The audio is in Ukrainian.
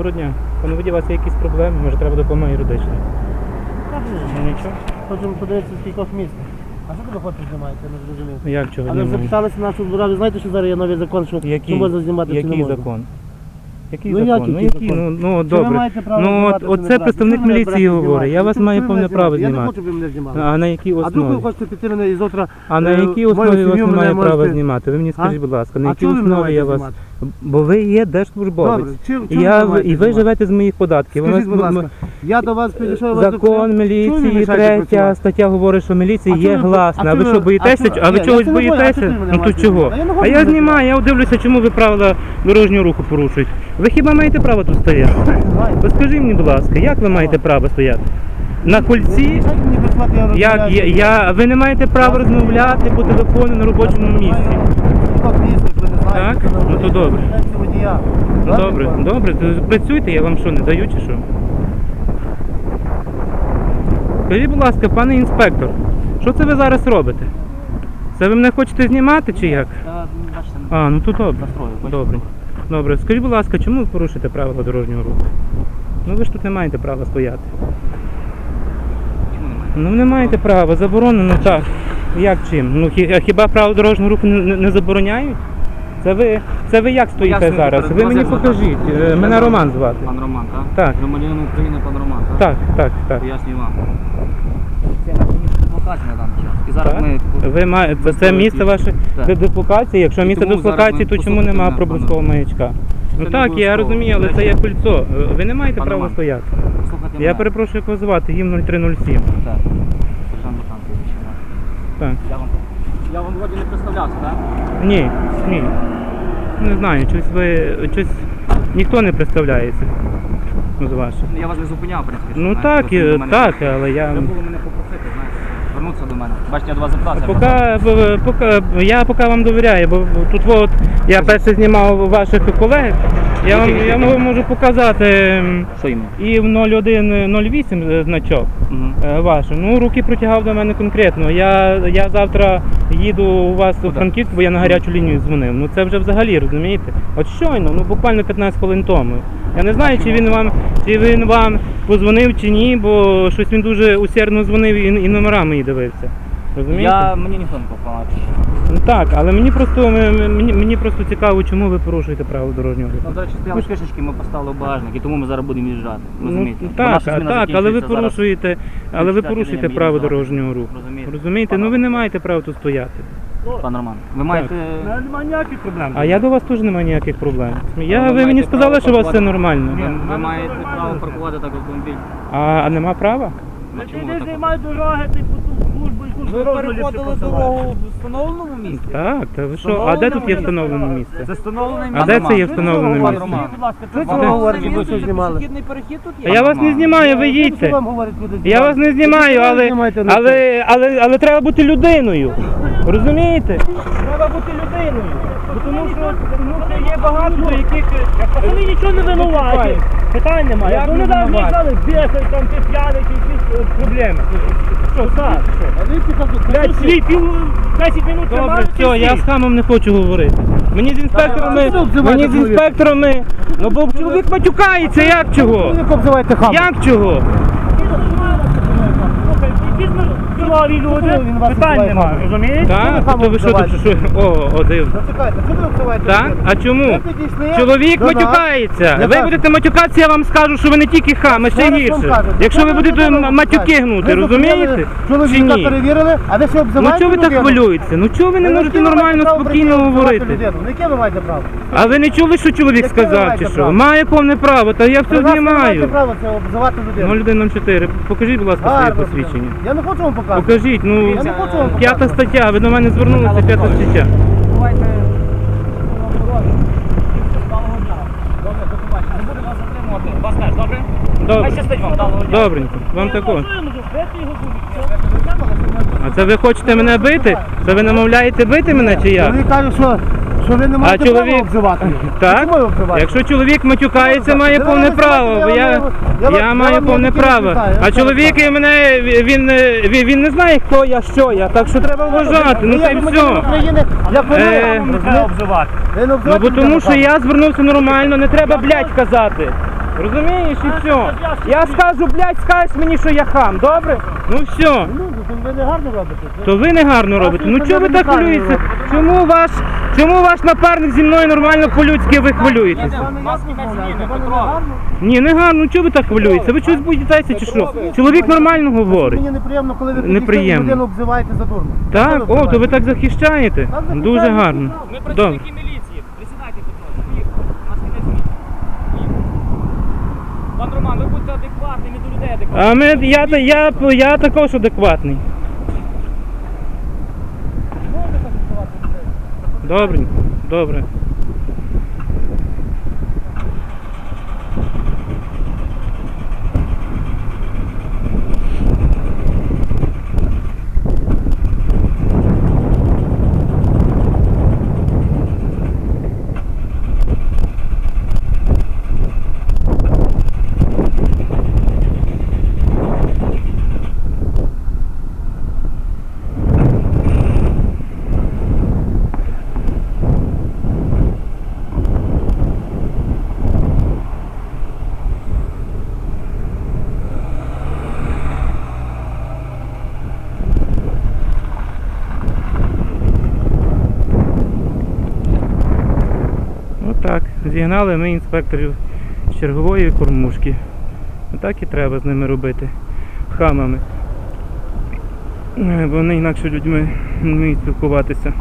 Доброго дня. Пане водій, у вас є якісь проблеми? Може треба допомога юридична? Ну, Нічого. Хочемо подивитися з кількох місць. А що ви хочете знімаєте, я не зрозумів. Ну, Як чого Але немає? запиталися нашу раду, знаєте, що зараз є новий закон, що Який? можна знімати чи не Який можна? закон? Який Ну, закон? ну який який? закон? Ну, ну Чи ви добре. маєте право Ну от, знімати, чи не оце представник Чому ви мене міліції говорить. Я знімаєте? вас Чому маю ви повне право знімаєте? Я не знімати. хочу, щоб ви мене знімали. А на якій А ви основі? хочете піти мене і завтра... А на е, якій мою основі вас сім'ю мене немає права знімати? Ви мені скажіть, будь ласка, на А якій чого ви мене основі я маєте вас. знімати? Бо ви є держслужбовець. Добре, чи- чого І, ви я, ви- і ви живете з моїх податків. Скажіть, будь ласка, я до вас підійшов... вас Закон ви міліції, мішаєте третя працювати? стаття говорить, що міліція А є ви- гласна. а А ви що ви- боїтеся? а ви Ні, чогось це не бою, а боїтеся? мене Ну то чого? знімати? Я не А я мене знімаю, я дивлюся, чому ви правила дорожнього руху порушують. Ви хіба маєте право тут стояти? Знаєте, Ви скажіть мені, будь ласка, як ви маєте право стояти? На кольці? мішайте мені працювати, я Як розмовляю. я, я ви не маєте права розмовляти по телефону на робочому місці. Так? Ну, то добре. Ну добре, добре, то працюйте, я вам що, не даю чи що? Скажіть, будь ласка, пане інспектор, що це ви зараз робите? Це ви мене хочете знімати чи як? А, ну то добре. Добре. Добре. Скажіть, будь ласка, чому ви порушуєте правила дорожнього руху? Ну ви ж тут не маєте права стояти. Ну не маєте права, заборонено так. Як чим? Ну хіба правила дорожнього руху не- не забороняють? Це ви, це ви як стоїте Пояснюйте зараз? перед Ви мені вас, як покажіть. звати? Е, Мене Роман звати. Пан Роман, так? Так. Громадянин України, пан Роман, так? Так, так, так. Пояснюю вам. Це дислокація на даний час. І зараз Так? ми... Ви маєте це, це місце ваше Так. де дислокації. Якщо І місце тому зараз дислокації, ми то чому послухайте немає мене, проблискового маячка? Ну не так, я обов'язково. розумію, але це є кольцо. Е, Ви не маєте Пане права Роман. стояти. Слухайте Я перепрошую, як вас звати, гімн 0307. Так. Сержант Буханкович. Так. Я вам... Я вам вроді не представлявся, так? Ні, ні. Не знаю, щось ви. Щось ніхто не представляється. Ну, з ваших. Я вас не зупиняв, в принципі. Ну знаєте, так, просто до мене- так, але я. Треба було мене попросити, знаєте, вернутися до мене. Бачите, я до вас запитався. Поки, б- поки, я поки вам довіряю, бо тут от, я перше знімав ваших колег, я вам я вам можу показати Що іменно? і в 0108 е, значок е, ваш. Ну, руки протягав до мене конкретно. Я, я завтра їду у вас у Куди? Франківськ, бо я на гарячу лінію дзвонив. Ну це вже взагалі, розумієте? От щойно, ну буквально 15 хвилин тому. Я не знаю, чи він вам, чи він вам позвонив чи ні, бо щось він дуже усердно дзвонив і, і номера мої дивився. Розумієте? Я... Мені ніхто не попав. Ну так, але мені просто мені, мені просто цікаво, чому ви порушуєте правила дорожнього руху. Ну, до речі, стояли шишечки, ми поставили багажник, і тому ми зараз будемо їжджати. Ну, Розумієте? Бо так, а, так, але ви порушуєте, але ви порушуєте право дорожнього руху. Розумієте? Розумієте? Ну ви не маєте права тут стояти. Пан Роман, ви маєте. Ну, Немає ніяких проблем. А я до вас теж не маю ніяких проблем. Я, ви ви мені сказали, що у вас все нормально. Ви, Ні, ви маєте право паркувати так автомобіль. А, а нема права? Ну, чому ви Ти так? займай дороги, ти Ви переходили дорогу в встановленому місці? Так, та ви що? А де тут є встановлене місце? Це встановлене місце. А де це є встановлене Роман, місце? Ви будь ласка, ви говорите, ви що знімали? перехід тут А є? я вас не знімаю, ви їдьте. Я вас не знімаю, але, але, але, але треба бути людиною. Розумієте? Треба бути людиною. Тому що, тому що є багато яких. Вони нічого не винуваті. Питань немає. Як Вони не навіть винуваті? казали, бісай, там ти п'яний, чи якісь е, проблеми. Що, так? Блядь, свій пів 10 минут Добре, тримали, все, я з хамом не хочу говорити. Мені з інспекторами, мені з інспекторами, ну бо чоловік матюкається, як чого? Як чого? Слухай, здорові люди, Він вас питань немає? Так, хамом то ви що тут що? О, о, дивно. Зачекайте, чому ви обзиваєте? Так? людей? А чому? Підійшли Чоловік до нас. матюкається. Я Ви кажу. будете матюкатися, я вам скажу, що ви не тільки хам, а ще Зараз вам гірше. Якщо ви будете м- матюки гнути, Ви розумієте? Чи Чоловіка ні? перевірили, а ви ще Ну обзиваєте чого ви так людину? хвилюєтеся? Ну чого ви не можете нормально, спокійно говорити? Ну, Яке ви маєте право? А ви не чули, що чоловік Яке ви сказав маєте чи що? право? Має повне право, та я все Ви не маєте знімаю. право це обзивати людину. 0104. Покажіть, будь ласка, своє Гарно, посвідчення. Я не хочу вам показувати. Покажіть, ну Я не хочу вам п'ята показувати. стаття, ви до мене звернулися, п'ята стаття. Давайте. Добре, до побачення. Не будемо вас затримувати. Вас теж, добре? Хай Добре. щастить вам, дня. Добренько, вам також. А це ви хочете мене бити? Це ви намовляєте бити мене чи як? Чоловік каже, що, що ви не маєте чоловік- права обзивати. Так? Чому ви обзиваєте? Якщо чоловік матюкається, має Ви повне право. бо я Я, вам- я вам- я я маю повне право. А чоловік кажу. мене він, він, він не знає, хто я, що я. Так що треба вважати. Ну та й все. України, як ви Е, не- Не треба обзивати. ви не Ну обзиваєте бо тому що я звернувся нормально, не треба блядь казати. Розумієш і все. Я скажу, блядь, скажеш мені, що я хам, добре? Ну все. Ну, то ви не гарно робите. То ви не гарно робите. Ну чого ви так хвилюєтеся? Чому ваш, чому ваш напарник зі мною нормально по-людськи ви хвилюєтесь? У нас якась зміна, Петро. Ні, не гарно, ну чого ви так хвилюєтеся? Ви щось боїтеся чи що? Чоловік нормально говорить. Мені неприємно, коли ви Неприємно. людину обзиваєте за дурно. Так, о, то ви так захищаєте. Дуже гарно. Ми Добре. працівники міліції. Присідайте, Петро. Поїхали. У нас кінець зміни. Поїхали. Пан Роман, ви будьте адекватними до людей адекватними. А ми, я, я, я також адекватний. Добренько, добре. Отак. Ми інспекторів з чергової кормушки. Отак і треба з ними робити. Хамами. Е, Бо вони інакше людьми не вміють спілкуватися.